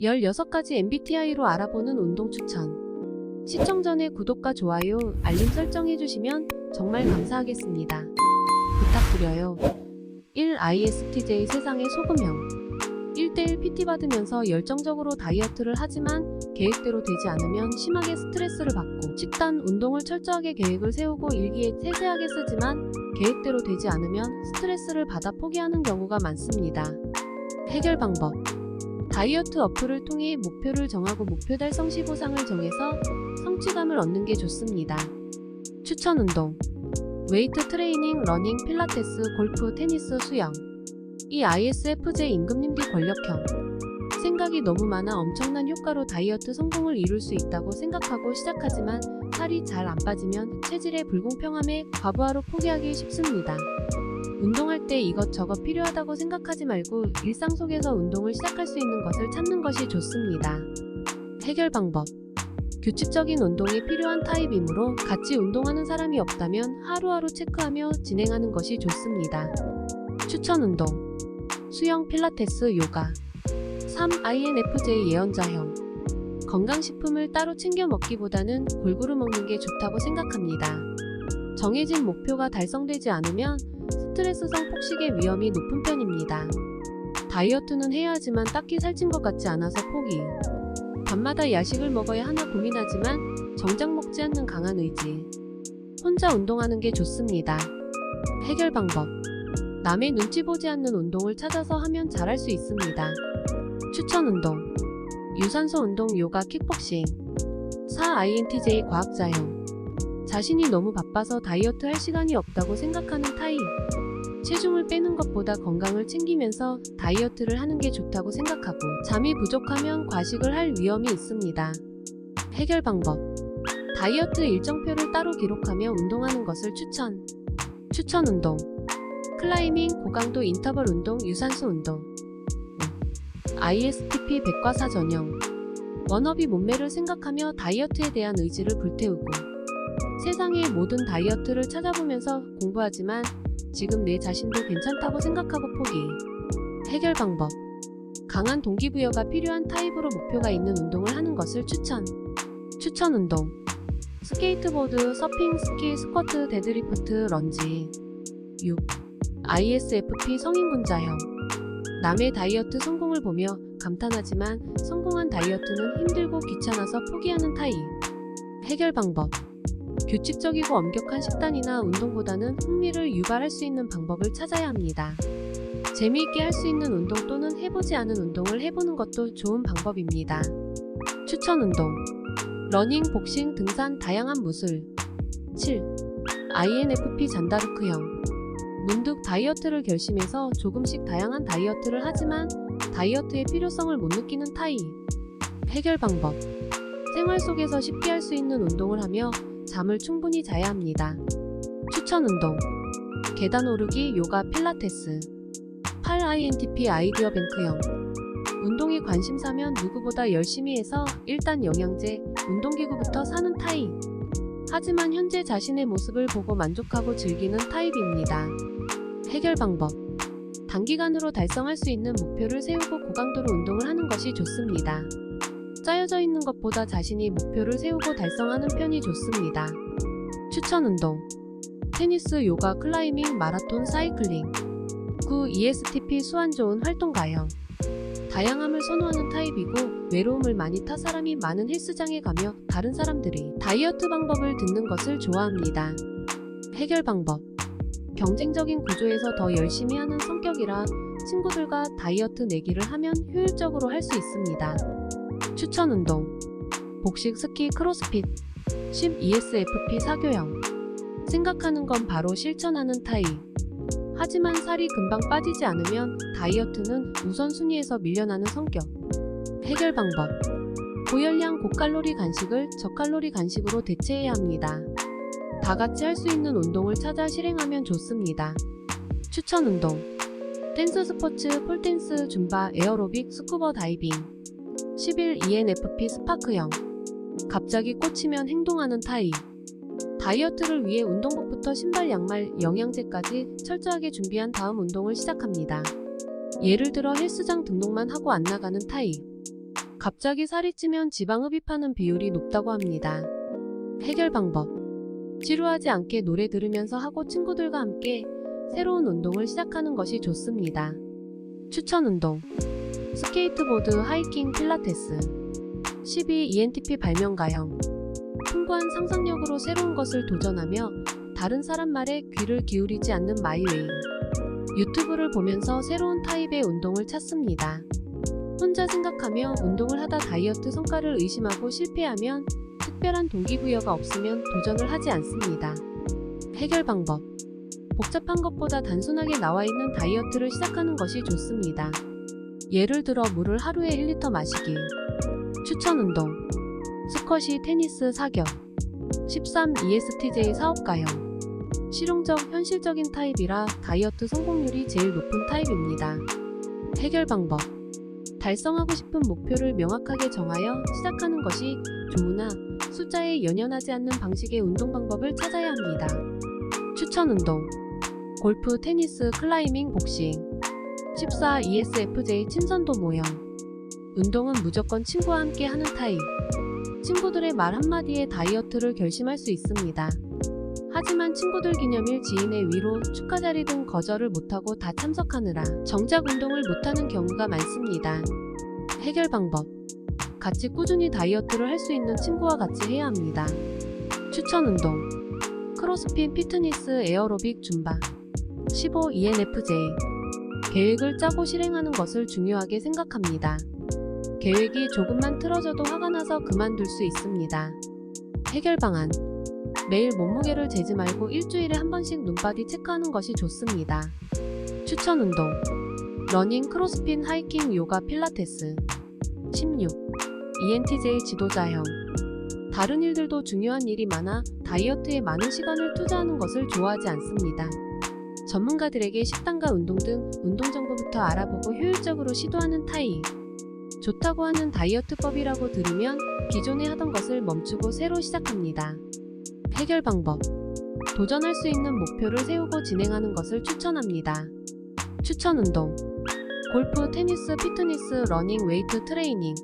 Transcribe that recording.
16가지 MBTI로 알아보는 운동 추천. 시청 전에 구독과 좋아요, 알림 설정해 주시면 정말 감사하겠습니다. 부탁드려요. 1. ISTJ 세상의 소금형. 1대1 PT 받으면서 열정적으로 다이어트를 하지만 계획대로 되지 않으면 심하게 스트레스를 받고 식단, 운동을 철저하게 계획을 세우고 일기에 세세하게 쓰지만 계획대로 되지 않으면 스트레스를 받아 포기하는 경우가 많습니다. 해결 방법. 다이어트 어플을 통해 목표를 정하고 목표 달성 시 보상을 정해서 성취감을 얻는 게 좋습니다. 추천 운동. 웨이트 트레이닝, 러닝, 필라테스, 골프, 테니스, 수영. 이 ISFJ 임금님 뒤 권력형. 생각이 너무 많아 엄청난 효과로 다이어트 성공을 이룰 수 있다고 생각하고 시작하지만 살이 잘 안 빠지면 체질의 불공평함에 과부하로 포기하기 쉽습니다. 운동할 때 이것저것 필요하다고 생각하지 말고 일상 속에서 운동을 시작할 수 있는 것을 찾는 것이 좋습니다. 해결 방법. 규칙적인 운동이 필요한 타입이므로 같이 운동하는 사람이 없다면 하루하루 체크하며 진행하는 것이 좋습니다. 추천 운동. 수영, 필라테스, 요가. 3. INFJ 예언자형. 건강식품을 따로 챙겨 먹기보다는 골고루 먹는 게 좋다고 생각합니다. 정해진 목표가 달성되지 않으면 스트레스성 폭식의 위험이 높은 편입니다. 다이어트는 해야 하지만 딱히 살찐 것 같지 않아서 포기. 밤마다 야식을 먹어야 하나 고민하지만 정작 먹지 않는 강한 의지. 혼자 운동하는 게 좋습니다. 해결 방법. 남의 눈치 보지 않는 운동을 찾아서 하면 잘할 수 있습니다. 추천 운동. 유산소 운동, 요가, 킥복싱. 4. INTJ 과학자형. 자신이 너무 바빠서 다이어트 할 시간이 없다고 생각하는 타입. 체중을 빼는 것보다 건강을 챙기면서 다이어트를 하는 게 좋다고 생각하고 잠이 부족하면 과식을 할 위험이 있습니다. 해결 방법. 다이어트 일정표를 따로 기록하며 운동하는 것을 추천. 추천 운동. 클라이밍, 고강도 인터벌 운동, 유산소 운동. ISTP 백과사 전형. 워너비 몸매를 생각하며 다이어트에 대한 의지를 불태우고 세상의 모든 다이어트를 찾아보면서 공부하지만 지금 내 자신도 괜찮다고 생각하고 포기. 해결 방법. 강한 동기부여가 필요한 타입으로 목표가 있는 운동을 하는 것을 추천. 추천 운동. 스케이트보드, 서핑, 스키, 스쿼트, 데드리프트, 런지. 6. ISFP 성인군자형. 남의 다이어트 성공을 보며 감탄하지만 성공한 다이어트는 힘들고 귀찮아서 포기하는 타입. 해결 방법. 규칙적이고 엄격한 식단이나 운동보다는 흥미를 유발할 수 있는 방법을 찾아야 합니다. 재미있게 할 수 있는 운동 또는 해보지 않은 운동을 해보는 것도 좋은 방법입니다. 추천 운동. 러닝, 복싱, 등산, 다양한 무술. 7. INFP 잔다르크형. 문득 다이어트를 결심해서 조금씩 다양한 다이어트를 하지만 다이어트의 필요성을 못 느끼는 타입. 해결 방법. 생활 속에서 쉽게 할 수 있는 운동을 하며 잠을 충분히 자야 합니다. 추천 운동. 계단 오르기, 요가, 필라테스. 8 INTP 아이디어 뱅크형. 운동에 관심사면 누구보다 열심히 해서 일단 영양제, 운동기구부터 사는 타입. 하지만 현재 자신의 모습을 보고 만족하고 즐기는 타입입니다. 해결 방법. 단기간으로 달성할 수 있는 목표를 세우고 고강도로 운동을 하는 것이 좋습니다. 짜여져 있는 것보다 자신이 목표를 세우고 달성하는 편이 좋습니다. 추천 운동. 테니스, 요가, 클라이밍, 마라톤, 사이클링. 9. ESTP 수완 좋은 활동가형. 다양함을 선호하는 타입이고 외로움을 많이 타 사람이 많은 헬스장에 가며 다른 사람들이 다이어트 방법을 듣는 것을 좋아합니다. 해결 방법. 경쟁적인 구조에서 더 열심히 하는 성격이라 친구들과 다이어트 내기를 하면 효율적으로 할 수 있습니다. 추천 운동. 복식, 스키, 크로스핏. 10 ESFP 사교형. 생각하는 건 바로 실천하는 타입. 하지만 살이 금방 빠지지 않으면 다이어트는 우선순위에서 밀려나는 성격. 해결 방법. 고열량 고칼로리 간식을 저칼로리 간식으로 대체해야 합니다. 다 같이 할 수 있는 운동을 찾아 실행하면 좋습니다. 추천 운동. 댄스 스포츠, 폴댄스, 줌바, 에어로빅, 스쿠버 다이빙. 11 ENFP 스파크형. 갑자기 꽂히면 행동하는 타입. 다이어트를 위해 운동복부터 신발, 양말, 영양제까지 철저하게 준비한 다음 운동을 시작합니다. 예를 들어 헬스장 등록만 하고 안 나가는 타입. 갑자기 살이 찌면 지방 흡입하는 비율이 높다고 합니다. 해결 방법. 지루하지 않게 노래 들으면서 하고 친구들과 함께 새로운 운동을 시작하는 것이 좋습니다. 추천 운동. 스케이트보드, 하이킹, 필라테스. 12. ENTP 발명가형. 풍부한 상상력으로 새로운 것을 도전하며 다른 사람 말에 귀를 기울이지 않는 마이웨이. 유튜브를 보면서 새로운 타입의 운동을 찾습니다. 혼자 생각하며 운동을 하다 다이어트 성과를 의심하고 실패하면 특별한 동기부여가 없으면 도전을 하지 않습니다. 해결 방법. 복잡한 것보다 단순하게 나와 있는 다이어트를 시작하는 것이 좋습니다. 예를 들어 물을 하루에 1리터 마시기. 추천 운동. 스쿼시, 테니스, 사격. 13. ESTJ 사업가형. 실용적, 현실적인 타입이라 다이어트 성공률이 제일 높은 타입입니다. 해결 방법. 달성하고 싶은 목표를 명확하게 정하여 시작하는 것이 좋으나 숫자에 연연하지 않는 방식의 운동 방법을 찾아야 합니다. 추천 운동. 골프, 테니스, 클라이밍, 복싱. 14. ESFJ 친선도 모형. 운동은 무조건 친구와 함께 하는 타입. 친구들의 말 한마디에 다이어트를 결심할 수 있습니다. 하지만 친구들 기념일 지인의 위로 축하 자리 등 거절을 못하고 다 참석하느라 정작 운동을 못하는 경우가 많습니다. 해결 방법. 같이 꾸준히 다이어트를 할 수 있는 친구와 같이 해야 합니다. 추천 운동. 크로스핏, 피트니스, 에어로빅, 줌바. 15. ENFJ. 계획을 짜고 실행하는 것을 중요하게 생각합니다. 계획이 조금만 틀어져도 화가 나서 그만둘 수 있습니다. 해결 방안. 매일 몸무게를 재지 말고 일주일에 한 번씩 눈바디 체크하는 것이 좋습니다. 추천 운동. 러닝, 크로스핏, 하이킹, 요가, 필라테스. 16. ENTJ 지도자형. 다른 일들도 중요한 일이 많아 다이어트에 많은 시간을 투자하는 것을 좋아하지 않습니다. 전문가들에게 식단과 운동 등 운동 정보부터 알아보고 효율적으로 시도하는 타입. 좋다고 하는 다이어트법이라고 들으면 기존에 하던 것을 멈추고 새로 시작합니다. 해결 방법. 도전할 수 있는 목표를 세우고 진행하는 것을 추천합니다. 추천 운동. 골프, 테니스, 피트니스, 러닝, 웨이트 트레이닝.